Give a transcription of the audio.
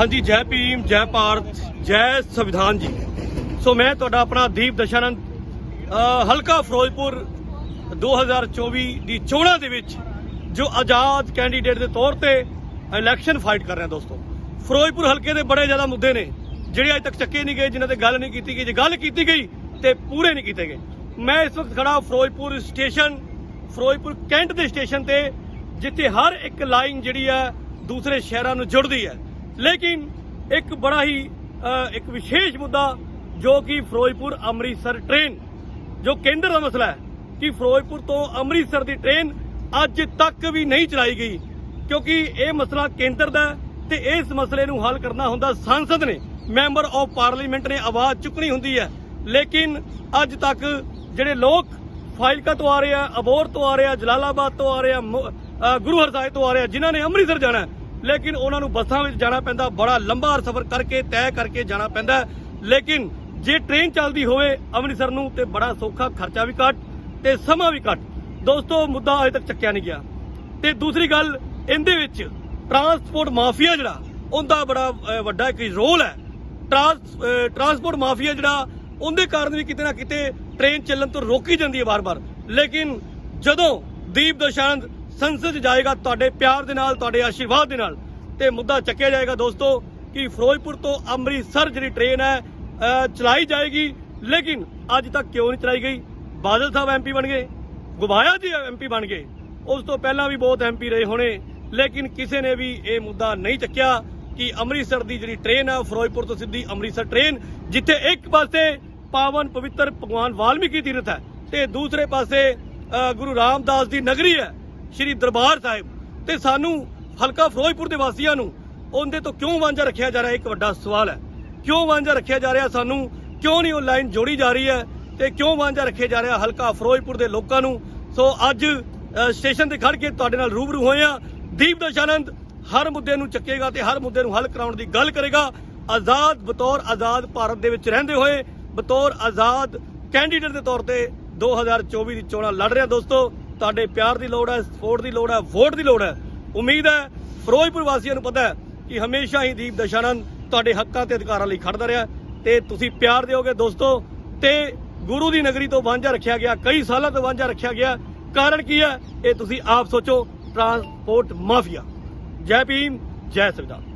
ਹਾਂਜੀ, ਜੈ ਭੀਮ, ਜੈ ਭਾਰਤ, ਜੈ ਸੰਵਿਧਾਨ ਜੀ। ਸੋ ਮੈਂ ਤੁਹਾਡਾ ਆਪਣਾ ਦੀਪ ਦਸ਼ਾਨੰਦ ਹਲਕਾ ਫਿਰੋਜ਼ਪੁਰ 2024 ਦੀ ਚੋਣਾਂ ਦੇ ਵਿੱਚ ਜੋ ਆਜ਼ਾਦ ਕੈਂਡੀਡੇਟ ਦੇ ਤੌਰ ਤੇ ਇਲੈਕਸ਼ਨ ਫਾਈਟ ਕਰ ਰਿਹਾ ਦੋਸਤੋ। ਫਿਰੋਜ਼ਪੁਰ ਹਲਕੇ ਦੇ ਬੜੇ ਜ਼ਿਆਦਾ ਮੁੱਦੇ ਨੇ, ਜਿਹੜੇ ਅਜੇ ਤੱਕ ਚੱਕੇ ਨਹੀਂ ਗਏ, ਜਿਨ੍ਹਾਂ ਤੇ ਗੱਲ ਨਹੀਂ ਕੀਤੀ ਗਈ, ਜੇ ਗੱਲ ਕੀਤੀ ਗਈ ਤੇ ਪੂਰੇ ਨਹੀਂ ਕੀਤੇ ਗਏ। ਮੈਂ ਇਸ ਵਕਤ ਖੜਾ ਫਿਰੋਜ਼ਪੁਰ ਸਟੇਸ਼ਨ ਫਿਰੋਜ਼ਪੁਰ ਕੈਂਟ ਦੇ ਸਟੇਸ਼ਨ ਤੇ, ਜਿੱਥੇ ਹਰ ਇੱਕ ਲਾਈਨ ਜਿਹੜੀ ਹੈ ਦੂਸਰੇ ਸ਼ਹਿਰਾਂ ਨੂੰ ਜੁੜਦੀ ਹੈ। ਲੇਕਿਨ ਇੱਕ ਬੜਾ ਹੀ ਇੱਕ ਵਿਸ਼ੇਸ਼ ਮੁੱਦਾ ਜੋ ਕਿ ਫਿਰੋਜ਼ਪੁਰ ਅੰਮ੍ਰਿਤਸਰ ਟ੍ਰੇਨ ਜੋ ਕੇਂਦਰ ਦਾ ਮਸਲਾ ਹੈ ਕਿ ਫਿਰੋਜ਼ਪੁਰ ਤੋਂ ਅੰਮ੍ਰਿਤਸਰ ਦੀ ਟ੍ਰੇਨ ਅੱਜ ਤੱਕ ਵੀ ਨਹੀਂ ਚਲਾਈ ਗਈ ਕਿਉਂਕਿ ਇਹ ਮਸਲਾ ਕੇਂਦਰ ਦਾ ਹੈ ਤੇ ਇਸ ਮਸਲੇ ਨੂੰ ਹੱਲ ਕਰਨਾ ਹੁੰਦਾ ਸੰਸਦ ਨੇ ਮੈਂਬਰ ਆਫ ਪਾਰਲੀਮੈਂਟ ਨੇ ਆਵਾਜ਼ ਚੁੱਕਣੀ ਹੁੰਦੀ ਹੈ। ਲੇਕਿਨ ਅੱਜ ਤੱਕ ਜਿਹੜੇ ਲੋਕ ਫਾਜ਼ਿਲਕਾ ਤੋਂ ਆ ਰਹੇ ਆ ਅਬੋਰ ਤੋਂ ਆ ਰਹੇ ਆ ਜਲਾਲਾਬਾਦ ਤੋਂ ਆ ਰਹੇ ਆ ਮੁ- ਅ, ਗੁਰੂ ਹਰਸਾਏ ਤੋਂ ਆ ਰਹੇ ਆ ਜਿਨ੍ਹਾਂ ਨੇ ਅੰਮ੍ਰਿਤਸਰ ਜਾਣਾ ਲੇਕਿਨ ਉਹਨਾਂ ਨੂੰ ਬੱਸਾਂ ਵਿੱਚ ਜਾਣਾ ਪੈਂਦਾ, ਬੜਾ ਲੰਬਾ ਸਫ਼ਰ ਕਰਕੇ, ਤੈਅ ਕਰਕੇ ਜਾਣਾ ਪੈਂਦਾ ਲੇਕਿਨ ਜੇ ਟ੍ਰੇਨ ਚੱਲਦੀ ਹੋਵੇ ਅੰਮ੍ਰਿਤਸਰ ਨੂੰ, ਤੇ ਬੜਾ ਸੌਖਾ ਖਰਚਾ ਵੀ ਘੱਟ ਤੇ ਸਮਾਂ ਵੀ ਘੱਟ। ਦੋਸਤੋ, ਮੁੱਦਾ ਅਜੇ ਤੱਕ ਚੱਕਿਆ ਨਹੀਂ ਗਿਆ। ਤੇ ਦੂਸਰੀ ਗੱਲ, ਇਹਦੇ ਵਿੱਚ ਟਰਾਂਸਪੋਰਟ ਮਾਫੀਆ ਜਿਹੜਾ, ਉਹਦਾ ਬੜਾ ਵੱਡਾ ਇੱਕ ਰੋਲ ਹੈ। ਟਰਾਂਸ ਟਰਾਂਸਪੋਰਟ ਮਾਫੀਆ ਜਿਹੜਾ, ਉਹਦੇ ਕਾਰਨ ਵੀ ਕਿਤੇ ਨਾ ਕਿਤੇ ਟ੍ਰੇਨ ਚੱਲਣ ਤੋਂ ਰੋਕੀ ਜਾਂਦੀ ਹੈ ਵਾਰ-ਵਾਰ। ਲੇਕਿਨ ਜਦੋਂ ਦੀਪ ਦਸ਼ਾਨੰਦ ਸੰਸਦ 'ਚ ਜਾਏਗਾ ਤੁਹਾਡੇ ਪਿਆਰ ਦੇ ਨਾਲ, ਤੁਹਾਡੇ ਆਸ਼ੀਰਵਾਦ ਦੇ ਨਾਲ। ਤੇ ਮੁੱਦਾ ਚੱਕਿਆ ਜਾਏਗਾ ਦੋਸਤੋ ਕਿ ਫਿਰੋਜ਼ਪੁਰ ਤੋਂ ਅੰਮ੍ਰਿਤਸਰ ਜਿਹੜੀ ਟ੍ਰੇਨ ਹੈ ਚਲਾਈ ਜਾਏਗੀ। ਲੇਕਿਨ ਅੱਜ ਤੱਕ ਕਿਉਂ ਨਹੀਂ ਚਲਾਈ ਗਈ? ਬਾਦਲ ਸਾਹਿਬ ਐਮਪੀ ਬਣ ਗਏ, ਗੁਬਾਇਆ ਜੀ ਐਮਪੀ ਬਣ ਗਏ। ਉਸ ਤੋਂ ਪਹਿਲਾਂ ਵੀ ਬਹੁਤ ਐਮਪੀ ਰਹੇ ਹੋਣੇ, ਲੇਕਿਨ ਕਿਸੇ ਨੇ ਵੀ ਇਹ ਮੁੱਦਾ ਨਹੀਂ ਚੱਕਿਆ ਕਿ ਅੰਮ੍ਰਿਤਸਰ ਦੀ ਜਿਹੜੀ ਟ੍ਰੇਨ ਹੈ, ਫਿਰੋਜ਼ਪੁਰ ਤੋਂ ਸਿੱਧੀ ਅੰਮ੍ਰਿਤਸਰ ਟ੍ਰੇਨ ਜਿੱਥੇ ਇੱਕ ਪਾਸੇ ਪਾਵਨ ਪਵਿੱਤਰ ਭਗਵਾਨ ਵਾਲਮੀਕੀ ਤੀਰਥ ਹੈ ਤੇ ਦੂਸਰੇ ਪਾਸੇ ਗੁਰੂ ਰਾਮਦਾਸ ਦੀ ਨਗਰੀ ਹੈ। ਸ਼੍ਰੀ ਦਰਬਾਰ ਸਾਹਿਬ ਤੇ ਸਾਨੂੰ ਹਲਕਾ ਫਿਰੋਜ਼ਪੁਰ ਦੇ ਵਾਸੀਆਂ ਨੂੰ ਉਹਦੇ ਤੋਂ ਕਿਉਂ ਵਾਂਝਾ ਰੱਖਿਆ ਜਾ ਰਿਹਾ? ਇੱਕ ਵੱਡਾ ਸਵਾਲ ਹੈ। ਕਿਉਂ ਵਾਂਝਾ ਰੱਖਿਆ ਜਾ ਰਿਹਾ ਸਾਨੂੰ? ਕਿਉਂ ਨਹੀਂ ਉਹ ਲਾਈਨ ਜੋੜੀ ਜਾ ਰਹੀ ਹੈ? ਤੇ ਕਿਉਂ ਵਾਂਝਾ ਰੱਖਿਆ ਜਾ ਰਿਹਾ ਹਲਕਾ ਫਿਰੋਜ਼ਪੁਰ ਦੇ ਲੋਕਾਂ ਨੂੰ? ਸੋ ਅੱਜ ਸਟੇਸ਼ਨ ਤੇ ਖੜ ਕੇ ਤੁਹਾਡੇ ਨਾਲ ਰੂਬਰੂ ਹੋਏ ਆ ਦੀਪ ਦਸ਼ਾਨੰਦ ਹਰ ਮੁੱਦੇ ਨੂੰ ਚੱਕੇਗਾ ਤੇ ਹਰ ਮੁੱਦੇ ਨੂੰ ਹੱਲ ਕਰਾਉਣ ਦੀ ਗੱਲ ਕਰੇਗਾ। ਆਜ਼ਾਦ ਬਤੌਰ ਆਜ਼ਾਦ ਭਾਰਤ ਦੇ ਵਿੱਚ ਰਹਿੰਦੇ ਹੋਏ ਬਤੌਰ ਆਜ਼ਾਦ ਕੈਂਡੀਡੇਟ ਦੇ ਤੌਰ ਤੇ 2024 ਦੀ ਚੋਣਾਂ ਲੜ ਰਿਹਾ ਦੋਸਤੋ। ਤੁਹਾਡੇ ਪਿਆਰ ਦੀ ਲੋੜ ਹੈ, ਸਪੋਰਟ ਦੀ ਲੋੜ ਹੈ, ਵੋਟ ਦੀ ਲੋੜ ਹੈ। ਉਮੀਦ ਹੈ, ਫਿਰੋਜ਼ਪੁਰ ਵਾਸੀਆਂ ਨੂੰ ਪਤਾ ਹੈ ਕਿ ਹਮੇਸ਼ਾ ਹੀ ਦੀਪ ਦਸ਼ਾਨੰਦ ਤੁਹਾਡੇ ਹੱਕਾਂ ਤੇ ਅਧਿਕਾਰਾਂ ਲਈ ਖੜਦਾ ਰਿਹਾ ਤੇ ਤੁਸੀਂ ਪਿਆਰ ਦਿਓਗੇ ਦੋਸਤੋ ਤੇ ਗੁਰੂ ਦੀ ਨਗਰੀ ਤੋਂ ਵਾਂਝਾ ਰੱਖਿਆ ਗਿਆ, ਕਈ ਸਾਲਾਂ ਤੋਂ ਵਾਂਝਾ ਰੱਖਿਆ ਗਿਆ। ਕਾਰਨ ਕੀ ਹੈ? ਇਹ ਤੁਸੀਂ ਆਪ ਸੋਚੋ, ਟਰਾਂਸਪੋਰਟ ਮਾਫੀਆ। ਜੈ ਭੀਮ, ਜੈ ਸੰਵਿਧਾਨ